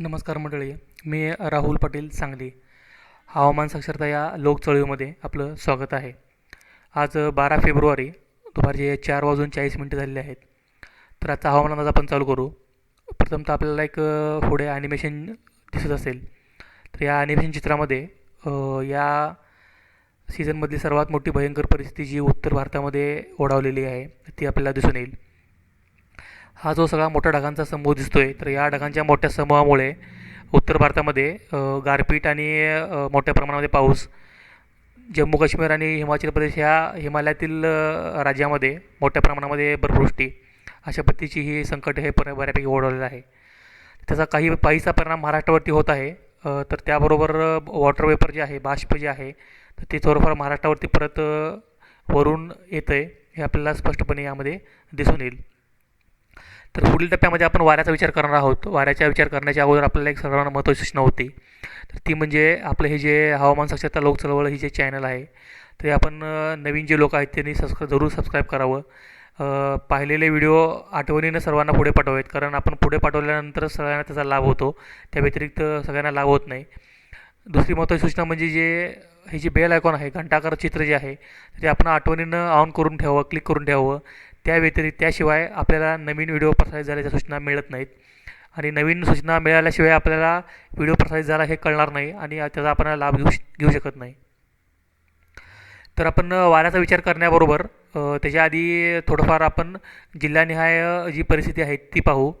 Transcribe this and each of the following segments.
नमस्कार मंडळी मी राहुल पाटील सांगली. हवामान साक्षरता या लोकचळवळीमध्ये आपलं स्वागत आहे. आज बारा फेब्रुवारी दुपारचे चार वाजून चाळीस मिनटं झालेले आहेत. तर आजचा हवामान आपण चालू करू. प्रथमतः आपल्याला एक पुढे ॲनिमेशन दिसत असेल. तर या ॲनिमेशन चित्रामध्ये या सीझनमधली सर्वात मोठी भयंकर परिस्थिती जी उत्तर भारतामध्ये ओढावलेली आहे ती आपल्याला दिसून येईल. हा जो सगळा मोठ्या ढगांचा समूह दिसतो आहे तर या ढगांच्या मोठ्या समूहामुळे उत्तर भारतामध्ये गारपीट आणि मोठ्या प्रमाणामध्ये पाऊस जम्मू काश्मीर आणि हिमाचल प्रदेश ह्या हिमालयातील राज्यामध्ये मोठ्या प्रमाणामध्ये बर्फवृष्टी अशा पद्धतीची ही संकट हे पर बऱ्यापैकी ओढवलेलं आहे. त्याचा काही पायीचा परिणाम महाराष्ट्रावरती होत आहे तर त्याबरोबर वॉटर वेपर जे आहे बाष्प जे आहे तर ते थोडंफार महाराष्ट्रावरती परत वरून येतं आहे हे आपल्याला स्पष्टपणे यामध्ये दिसून येईल. तर पुढील टप्प्यामध्ये आपण वाऱ्याचा विचार करणार आहोत. वाऱ्याचा विचार करण्याच्या अगोदर आपल्याला एक सर्वांना महत्त्वाची सूचना होती. तर ती म्हणजे आपलं हे जे हवामान साक्षरता लोक चळवळ ही जे चॅनल आहे ते आपण नवीन जे लोक आहेत त्यांनी सबस्क्रा जरूर सबस्क्राईब करावं. पाहिलेले व्हिडिओ आठवणीनं सर्वांना पुढे पाठवावेत. कारण आपण पुढे पाठवल्यानंतर सगळ्यांना त्याचा लाभ होतो. त्या व्यतिरिक्त सगळ्यांना लाभ होत नाही. दुसरी महत्त्वाची सूचना म्हणजे जे हे जे बेल आयकॉन आहे घंटाकार चित्र जे आहे ते आपण आठवणीनं ऑन करून ठेवावं क्लिक करून ठेवावं. त्या व्यतिरिक्त त्याशिवाय आपल्याला नवीन व्हिडिओ प्रसारित झाल्याच्या सूचना मिळत नाहीत. आणि नवीन सूचना मिळाल्याशिवाय आपल्याला व्हिडिओ प्रसारित झाला हे कळणार नाही आणि त्याचा आपण लाभ घेऊ श- घेऊ शकत नाही. तर आपण वाऱ्याचा विचार करण्याबरोबर त्याच्या आधी थोडंफार आपण जिल्हानिहाय जी परिस्थिती आहे ती पाहू.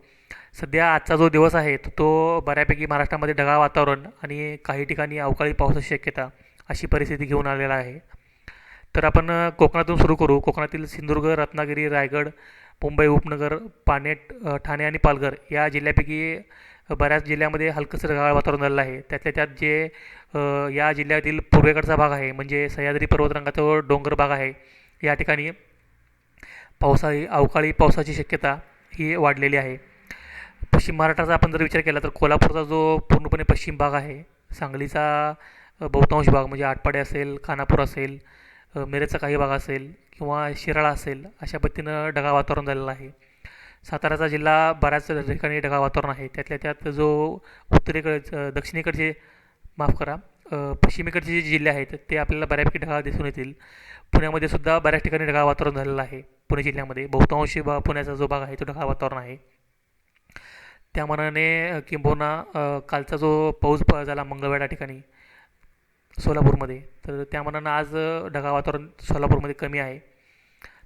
सध्या आजचा जो दिवस आहे तो बऱ्यापैकी महाराष्ट्रामध्ये ढगाळ वातावरण आणि काही ठिकाणी अवकाळी पावसाची शक्यता अशी परिस्थिती घेऊन आलेला आहे. तर आपण कोकणातून सुरू करू. कोकणातील सिंधुदुर्ग रत्नागिरी रायगड मुंबई उपनगर पानेट ठाणे आणि पालघर या जिल्ह्यापैकी बऱ्याच जिल्ह्यामध्ये हलकंसं ढगाळ वातावरण झालेलं आहे. त्यातल्या त्यात जे या जिल्ह्यातील पूर्वेकडचा भाग आहे म्हणजे सह्याद्री पर्वतरंगाचा डोंगर भाग आहे या ठिकाणी पावसाळी अवकाळी पावसाची शक्यता ही वाढलेली आहे. पश्चिम महाराष्ट्राचा आपण जर विचार केला तर कोल्हापूरचा जो पूर्णपणे पश्चिम भाग आहे सांगलीचा बहुतांश भाग म्हणजे आटपाडे असेल खानापूर असेल अ, काही भाग असेल किंवा शिराळा असेल अशा पद्धतीनं ढगाळ वातावरण झालेलं आहे. साताराचा जिल्हा बऱ्याच ठिकाणी ढगाळ वातावरण आहे. त्यातल्या त्यात जो उत्तरेकडे दक्षिणेकडचे माफ करा पश्चिमेकडचे जे जिल्हे आहेत ते आपल्याला बऱ्यापैकी ढगाळ दिसून येतील. पुण्यामध्ये सुद्धा बऱ्याच ठिकाणी ढगाळ वातावरण झालेलं आहे. पुणे जिल्ह्यामध्ये बहुतांशी भाग पुण्याचा जो भाग आहे तो ढगाळ वातावरण आहे. त्यामानाने किंबहुना कालचा जो पाऊस झाला मंगळवार या ठिकाणी सोलापूरमध्ये. तर त्या मनानं आज ढगाळ वातावरण सोलापूरमध्ये कमी आहे.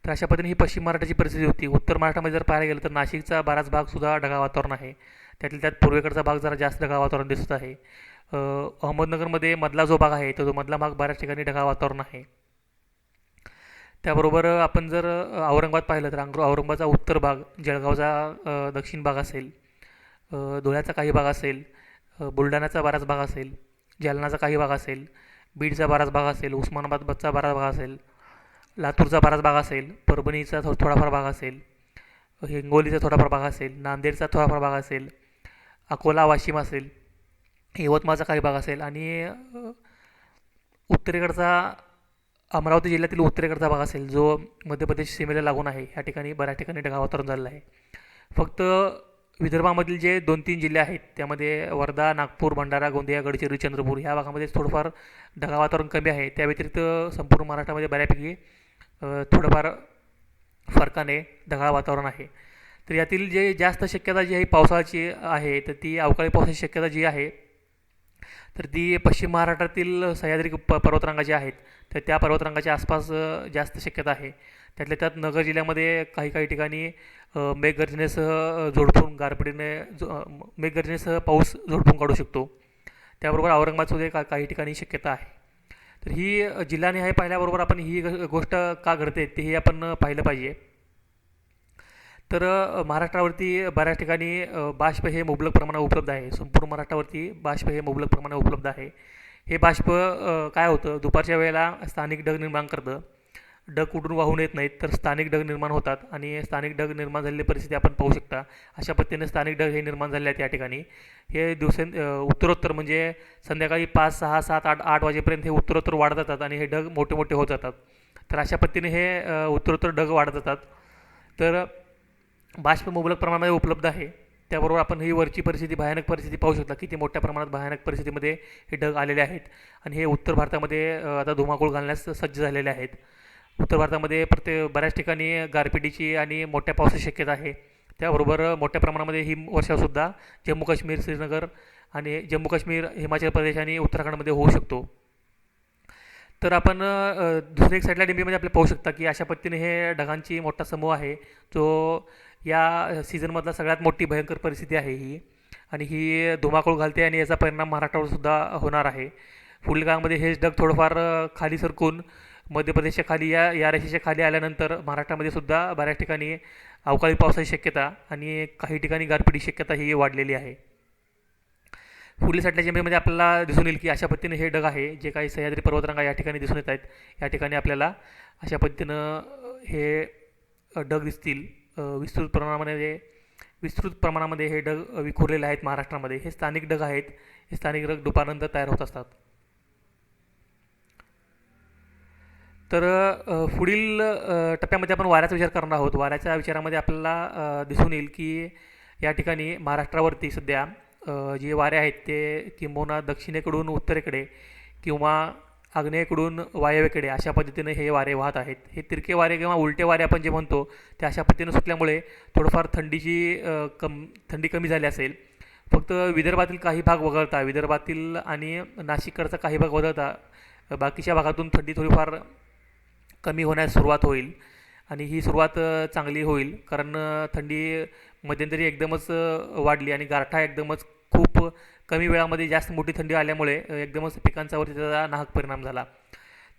तर अशा पद्धतीने ही पश्चिम महाराष्ट्राची परिस्थिती होती. उत्तर महाराष्ट्रामध्ये जर पाहायला गेलं तर नाशिकचा बराच भागसुद्धा ढगाळ वातावरण आहे. त्यातल्या त्यात पूर्वेकडचा भाग जरा जास्त ढगाळ वातावरण दिसत आहे. अहमदनगरमध्ये मधला जो भाग आहे तो जो मधला भाग बऱ्याच ठिकाणी ढगाळ वातावरण आहे. त्याबरोबर आपण जर औरंगाबाद पाहिलं तर अंग- औरंगाबादचा उत्तर भाग जळगावचा दक्षिण भाग असेल धुळ्याचा काही भाग असेल बुलढाण्याचा बराच भाग असेल जालनाचा काही भाग असेल बीडचा बराच भाग असेल उस्मानाबादचा बराच भाग असेल लातूरचा बराच भाग असेल परभणीचा थो थोडाफार भाग असेल हिंगोलीचा थोडाफार भाग असेल नांदेडचा थोडाफार भाग असेल अकोला वाशिम असेल यवतमाळचा काही भाग असेल आणि उत्तरेकडचा अमरावती जिल्ह्यातील उत्तरेकडचा भाग असेल जो मध्य प्रदेश सीमेला लागून आहे या ठिकाणी बऱ्याच ठिकाणी ढगाळ झालेला आहे. फक्त विदर्भामधील जे दोन तीन जिल्हे आहेत त्यामध्ये वर्धा नागपूर भंडारा गोंदिया गडचिरोली चंद्रपूर ह्या भागामध्ये थोडंफार ढगाळ वातावरण कमी आहे. त्या व्यतिरिक्त संपूर्ण महाराष्ट्रामध्ये बऱ्यापैकी थोडंफार फरकाने ढगाळ वातावरण आहे. तर यातील जे जास्त शक्यता जी आहे पावसाची आहे तर ती अवकाळी पावसाची शक्यता जी आहे तर ती पश्चिम महाराष्ट्रातील सह्याद्री प पर्वतरांगा ज्या आहेत तर त्या पर्वतरांगाच्या आसपास जास्त शक्यता आहे. त्यातल्या त्यात नगर जिल्ह्यामध्ये काही काही ठिकाणी मेघगर्जनेसह झोडपून गारपिटीने जो- मेघगर्जनेसह पाऊस झोडपून काढू शकतो. त्याबरोबर औरंगाबादमध्ये का काही ठिकाणी शक्यता आहे. तर ही जिल्हानिहाय पाहिल्याबरोबर आपण ही ग- गोष्ट का घडते तेही आपण पाहिलं पाहिजे. तर महाराष्ट्रावरती बऱ्याच ठिकाणी बाष्प हे मुबलक प्रमाणात उपलब्ध आहे. संपूर्ण महाराष्ट्रावरती बाष्प हे मुबलक प्रमाणात उपलब्ध आहे. हे बाष्प काय होतं? दुपारच्या वेळेला स्थानिक ढग निर्माण करतं. ढग कुठून वाहून येत नाहीत तर स्थानिक ढग निर्माण होतात आणि स्थानिक ढग निर्माण झालेली परिस्थिती आपण पाहू शकता. अशा पद्धतीने स्थानिक ढग हे निर्माण झाले आहेत या ठिकाणी. हे दिवसें उत्तरोत्तर म्हणजे संध्याकाळी पाच सहा सात आठ आठ वाजेपर्यंत हे उत्तरोत्तर वाढत जातात आणि हे ढग मोठे मोठे होत जातात. तर अशा पद्धतीने हे उत्तरोत्तर ढग वाढत जातात. तर बाष्प मुबलक प्रमाणामध्ये उपलब्ध आहे. त्याबरोबर आपण ही वरची परिस्थिती भयानक परिस्थिती पाहू शकता किती मोठ्या प्रमाणात भयानक परिस्थितीमध्ये हे ढग आलेले आहेत. आणि हे उत्तर भारतामध्ये आता धुमाकूळ घालण्यास सज्ज झालेले आहेत. उत्तर भारतामध्ये प्रत्येक बऱ्याच ठिकाणी गारपिटीची आणि मोठ्या पावसाची शक्यता आहे. त्याबरोबर मोठ्या प्रमाणामध्ये हिमवर्षावसुद्धा जम्मू काश्मीर श्रीनगर आणि जम्मू काश्मीर हिमाचल प्रदेश आणि उत्तराखंडमध्ये होऊ शकतो. तर आपण दुसऱ्या एक साईडला डिंबीमध्ये आपल्या पाहू शकता की अशा पद्धतीने हे ढगांची मोठा समूह आहे जो या सीझनमधला सगळ्यात मोठी भयंकर परिस्थिती आहे ही. आणि ही धुमाकूळ घालते आणि याचा परिणाम महाराष्ट्रावर सुद्धा होणार आहे. पुढील काळामध्ये हेच ढग थोडंफार खाली सरकून मध्य प्रदेशच्या खाली या या रेषेच्या खाली आल्यानंतर महाराष्ट्रामध्ये सुद्धा बऱ्याच ठिकाणी अवकाळी पावसाची शक्यता आणि काही ठिकाणी गारपिटीची शक्यता ही वाढलेली आहे. पुढील साईडच्या जिल्ह्यामध्ये आपल्याला दिसून येईल की अशा पद्धतीने हे ढग आहे जे काही सह्याद्री पर्वतरांगा या ठिकाणी दिसून येत आहेत. या ठिकाणी आपल्याला अशा पद्धतीनं हे ढग दिसतील. विस्तृत प्रमाणामध्ये विस्तृत प्रमाणामध्ये हे ढग विखुरलेले आहेत महाराष्ट्रामध्ये. हे स्थानिक ढग आहेत. हे स्थानिक ढग दुपारनंतर तयार होत असतात. तर पुढील टप्प्यामध्ये आपण वाऱ्याचा विचार करणार आहोत. वाऱ्याच्या विचारामध्ये आपल्याला दिसून येईल की या ठिकाणी महाराष्ट्रावरती सध्या जे वारे आहेत ते किंबहुना दक्षिणेकडून उत्तरेकडे किंवा आग्नेयेकडून वायव्येकडे अशा पद्धतीने हे वारे वाहत आहेत. हे तिरके वारे किंवा उलटे वारे आपण जे म्हणतो ते अशा पद्धतीने सुटल्यामुळे थोडंफार थंडीची कम थंडी कमी झाली असेल. फक्त विदर्भातील काही भाग वगळता विदर्भातील आणि नाशिककडचा काही भाग वगळता बाकीच्या भागातून थंडी थोडीफार कमी होण्यास सुरुवात होईल आणि ही सुरुवात चांगली होईल. कारण थंडी मध्यंतरी एकदमच वाढली आणि गारठा एकदमच खूप कमी वेळामध्ये जास्त मोठी थंडी आल्यामुळे एकदमच पिकांच्यावरती त्याचा नाहक परिणाम झाला.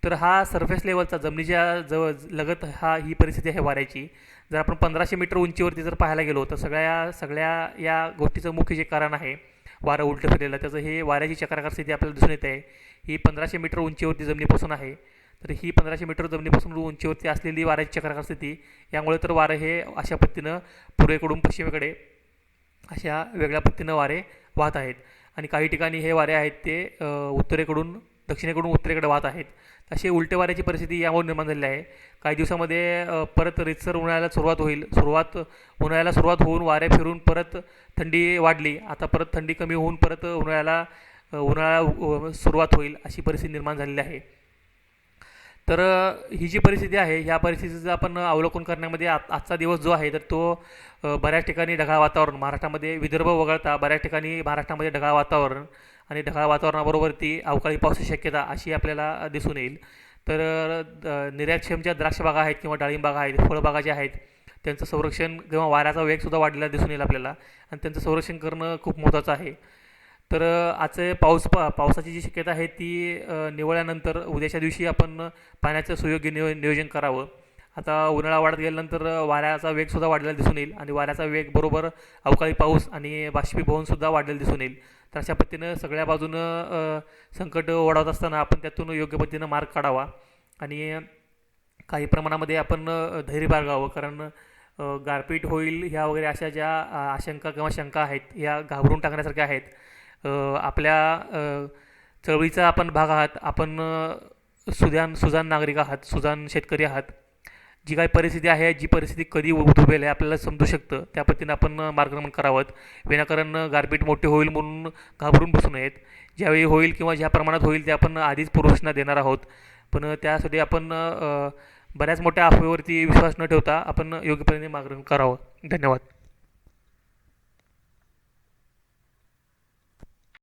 तर हा सरफेस लेवलचा जमिनीच्या जवळ लगत हा ही परिस्थिती आहे वाऱ्याची. जर आपण पंधराशे मीटर उंचीवरती जर पाहायला गेलो तर सगळ्या सगळ्या या गोष्टीचं मुख्य जे कारण आहे वारं उलटं फिरलेलं. त्याचं हे वाऱ्याची चक्राकार स्थिती आपल्याला दिसून येते. आहे ही पंधराशे मीटर उंचीवरती जमिनीपासून आहे. तर ही पंधराशे मीटर जमिनीपासून उंचीवरती असलेली वाऱ्याची चक्राकार स्थिती यामुळे तर वारं हे अशा पद्धतीनं पूर्वेकडून पश्चिमेकडे अशा वेगळ्या पद्धतीनं वारे वाहत आहेत. आणि काही ठिकाणी हे वारे आहेत ते उत्तरेकडून दक्षिणेकडून उत्तरेकडे वाहत आहेत. अशी उलटे वाऱ्याची परिस्थिती यामुळे निर्माण झालेली आहे. काही दिवसामध्ये परत रितसर उन्हाळ्याला सुरुवात होईल. सुरुवात उन्हाळ्याला सुरुवात होऊन वारे फिरून परत थंडी वाढली. आता परत थंडी कमी होऊन परत उन्हाळ्याला उन्हाळा सुरुवात होईल अशी परिस्थिती निर्माण झालेली आहे. तर ही जी परिस्थिती आहे ह्या परिस्थितीचं आपण अवलोकन करण्यामध्ये आ आजचा दिवस जो आहे तर तो बऱ्याच ठिकाणी ढगाळ वातावरण महाराष्ट्रामध्ये विदर्भ वगळता बऱ्याच ठिकाणी महाराष्ट्रामध्ये ढगाळ वातावरण आणि ढगाळ वातावरणाबरोबर ती अवकाळी पावसाची शक्यता अशी आपल्याला दिसून येईल. तर अ, निर्यातक्षमच्या द्राक्षबागा आहेत किंवा डाळिंबागा आहेत फळबागा ज्या आहेत त्यांचं संरक्षण किंवा वाऱ्याचा वेगसुद्धा वाढलेला दिसून येईल आपल्याला आणि त्यांचं संरक्षण करणं खूप महत्त्वाचं आहे. तर आजचे पाऊस पा पावसाची जी शक्यता आहे ती निवळ्यानंतर निवळल्यानंतर उद्याच्या दिवशी आपण पाण्याचं सुयोग्य नियो नियोजन करावं. आता उन्हाळा वाढत गेल्यानंतर वाऱ्याचा वेगसुद्धा वाढलेला दिसून येईल आणि वाऱ्याचा वेग बरोबर अवकाळी पाऊस आणि बाष्पीभवनसुद्धा वाढलेलं दिसून येईल. तर अशा पद्धतीनं सगळ्या बाजूनं संकट ओढावत असताना आपण त्यातून योग्य पद्धतीनं मार्ग काढावा आणि काही प्रमाणामध्ये आपण धैर्य बाळगावं. कारण गारपीट होईल ह्या वगैरे अशा ज्या आशंका किंवा शंका आहेत ह्या घाबरून टाकण्यासारख्या आहेत. आपल्या चळवळीचा आपण भाग आहात आपण अ, सुजान सुजान नागरिक आहात सुजान शेतकरी आहात जी काही परिस्थिती आहे जी परिस्थिती कधी उद्भवेल हे आपल्याला समजू शकतं. त्या पद्धतीनं आपण मार्गक्रमण करावं. विनाकारण गारपीट मोठी होईल म्हणून घाबरून बसू नयेत. ज्यावेळी होईल किंवा ज्या प्रमाणात होईल ते आपण आधीच पूर्वसूचना देणार आहोत. पण त्यासाठी आपण बऱ्याच मोठ्या अफवेवरती विश्वास न ठेवता आपण योग्य पद्धतीने मार्गक्रमण करावं. धन्यवाद.